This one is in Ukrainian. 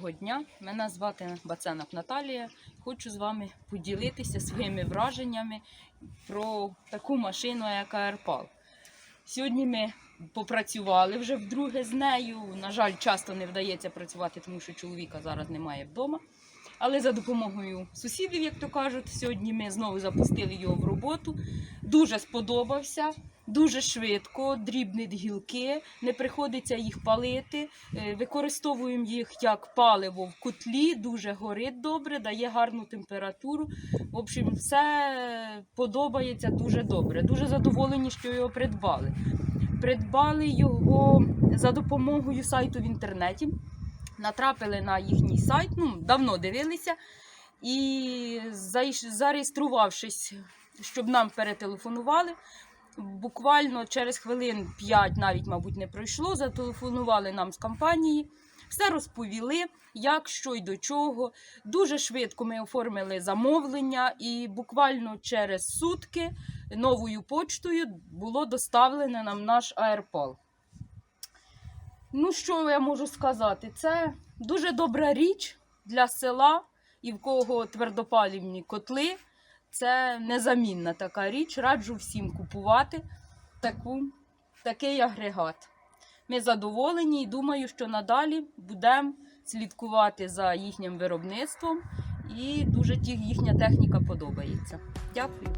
дня! Мене звати Баценок Наталія. Хочу з вами поділитися своїми враженнями про таку машину, як Airpal. Сьогодні ми попрацювали вже вдруге з нею. На жаль, часто не вдається працювати, тому що чоловіка зараз немає вдома. Але за допомогою сусідів, як то кажуть, сьогодні ми знову запустили його в роботу. Дуже сподобався, дуже швидко, дрібнить гілки, не приходиться їх палити. Е, Використовуємо їх як паливо в котлі, дуже горить добре, дає гарну температуру. В общем, все подобається дуже добре. Дуже задоволені, що його придбали. Придбали його за допомогою сайту в інтернеті. Натрапили на їхній сайт, ну, давно дивилися. І зареєструвавшись, щоб нам перетелефонували, буквально через хвилин 5, навіть, мабуть, не пройшло. Зателефонували нам з компанії, все розповіли, як, що й до чого. Дуже швидко ми оформили замовлення, і буквально через сутки новою почтою було доставлено нам наш аерпал. Ну, що я можу сказати? Це дуже добра річ для села і в кого твердопалівні котли. Це незамінна така річ. Раджу всім купувати таку, такий агрегат. Ми задоволені і думаю, що надалі будемо слідкувати за їхнім виробництвом. І дуже їхня техніка подобається. Дякую.